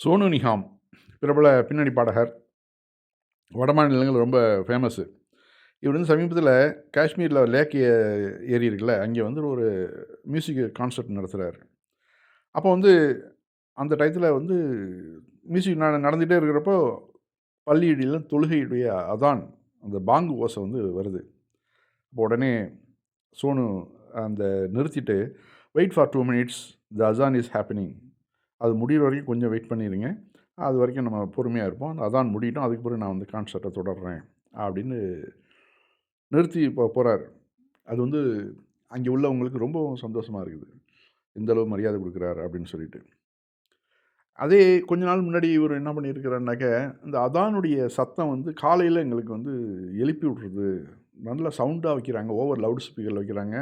சோனு நிகாம் பிரபல பின்னணி பாடகர் வட மாநிலங்கள் ரொம்ப ஃபேமஸ்ஸு இவர் வந்து சமீபத்தில் காஷ்மீரில் லேக் ஏ- ஏரி இருக்குல்ல அங்கே வந்து ஒரு மியூசிக் கான்சர்ட் நடத்துகிறாரு அப்போ வந்து அந்த டயத்தில் வந்து மியூசிக் நட நடந்துகிட்டே இருக்கிறப்போ பள்ளியிடையில் தொழுகையுடைய அதான் அந்த பாங்கு ஓசை வந்து வருது. அப்போ உடனே சோனு அந்த நிறுத்திட்டு wait for two minutes the azaan is happening அது முடிகிற வரைக்கும் கொஞ்சம் வெயிட் பண்ணிடுங்க அது வரைக்கும் நம்ம பொறுமையாக இருப்போம். அந்த அதான் முடியட்டும். அதுக்கு பிறகு நான் வந்து கான்சர்ட்டை தொடர்றேன். அப்படின்னு நிறுத்தி இப்போ போகிறாரு அது வந்து அங்கே உள்ளவங்களுக்கு ரொம்ப சந்தோஷமாக இருக்குது. எந்தளவு மரியாதை கொடுக்குறாரு அப்படின்னு சொல்லிட்டு. அதே கொஞ்ச நாள் முன்னாடி இவர் என்ன பண்ணியிருக்கிறாருனாக்க இந்த அதானுடைய சத்தம் வந்து காலையில் எங்களுக்கு வந்து எழுப்பி விட்றது. நல்ல சவுண்டாக வைக்கிறாங்க. ஓவர் லவுட் ஸ்பீக்கரில் வைக்கிறாங்க.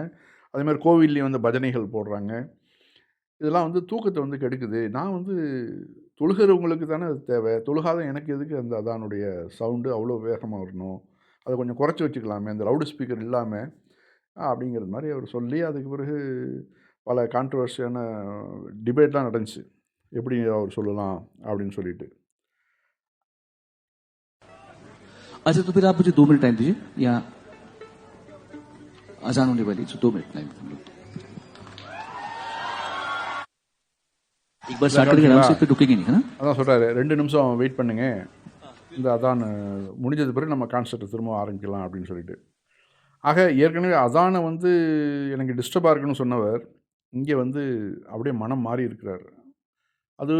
அதேமாதிரி கோவில்லையும் வந்து பஜனைகள் போடுறாங்க. இதெல்லாம் வந்து தூக்கத்தை வந்து கெடுக்குது நான் வந்து தொழுகிறவங்களுக்கு தானே அது தேவை தொழுகாத எனக்கு எதுக்கு அந்த அதானுடைய சவுண்டு அவ்வளோ வேகமாக வரணும் அதை கொஞ்சம் குறைச்சி வச்சுக்கலாமே அந்த லவுட் ஸ்பீக்கர் இல்லாமல் அப்படிங்கிறது மாதிரி அவர் சொல்லி அதுக்கு பிறகு பல கான்ட்ரவர்சியான டிபேட்லாம் நடந்துச்சு எப்படி அவர் சொல்லலாம் அப்படின்னு சொல்லிட்டு अच्छा तो फिर आप मुझे दो मिनट टाइम दीजिए या अजान होने वाली तो दो मिनट टाइम हम लोग இப்போ டுக்கிங் அதான் சொல்கிறாரு ரெண்டு நிமிஷம் வெயிட் பண்ணுங்க. இந்த அதான் முடிஞ்சது பிறகு நம்ம கான்சர்ட்டை திரும்ப ஆரம்பிக்கலாம் அப்படின்னு சொல்லிட்டு. ஆக ஏற்கனவே அதானை வந்து எனக்கு டிஸ்டர்பாக இருக்குன்னு சொன்னவர் இங்கே வந்து அப்படியே மனம் மாறி இருக்கிறார். அது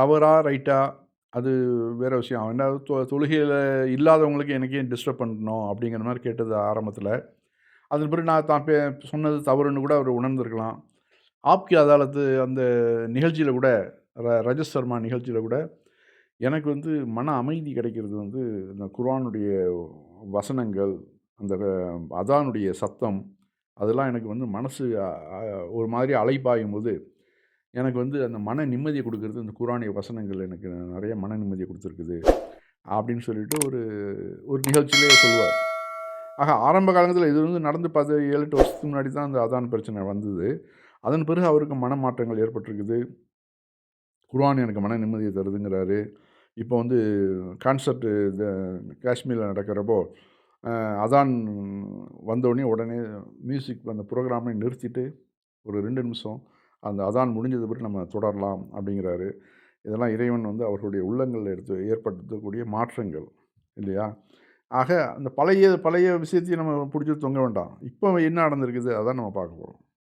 தவறா ரைட்டா? அது வேறு விஷயம். ஏன்னா தொழுகையில் இல்லாதவங்களுக்கு எனக்கு ஏன் டிஸ்டர்ப் பண்ணணும் அப்படிங்கிற மாதிரி கேட்டது ஆரம்பத்தில். அதன் பிறகு நான் தான் சொன்னது தவறுன்னு கூட அவர் உணர்ந்திருக்கலாம். ஆப்கி அதாலத்து அந்த நிகழ்ச்சியில் கூட ர ரஜத் சர்மா நிகழ்ச்சியில் கூட எனக்கு வந்து மன அமைதி கிடைக்கிறது வந்து இந்த குர்ஆனுடைய வசனங்கள் அந்த அதானுடைய சத்தம் அதெல்லாம் எனக்கு வந்து மனசு ஒரு மாதிரி அலைப்பாயும் போது எனக்கு வந்து அந்த மன நிம்மதியை கொடுக்கறது இந்த குரானிய வசனங்கள் எனக்கு நிறைய மன நிம்மதியை கொடுத்துருக்குது அப்படின்னு சொல்லிட்டு ஒரு ஒரு நிகழ்ச்சியிலே சொல்லுவார். ஆக ஆரம்ப காலத்தில் இது வந்து நடந்து பார்த்து ஏழு எட்டு வருஷத்துக்கு முன்னாடி தான் அந்த அதான் பிரச்சனை வந்தது. அதன் பிறகு அவருக்கு மனமாற்றங்கள் ஏற்பட்டிருக்குது. குர்வான் எனக்கு மன நிம்மதியை தருதுங்கிறாரு. இப்போ வந்து கான்சர்ட்டு இந்த காஷ்மீரில் நடக்கிறப்போ அதான் வந்தோடனே உடனே மியூசிக் அந்த ப்ரோக்ராமை நிறுத்திட்டு ஒரு ரெண்டு நிமிஷம் அந்த அதான் முடிஞ்சது பிறகு நம்ம தொடரலாம் அப்படிங்கிறாரு. இதெல்லாம் இறைவன் வந்து அவர்களுடைய உள்ளங்களில் எடுத்து ஏற்படுத்தக்கூடிய மாற்றங்கள் இல்லையா? ஆக அந்த பழைய பழைய விஷயத்தையும் நம்ம பிடிச்சி தொங்க வேண்டாம். இப்போ என்ன நடந்திருக்குது? அதான் நம்ம பார்க்க போகிறோம்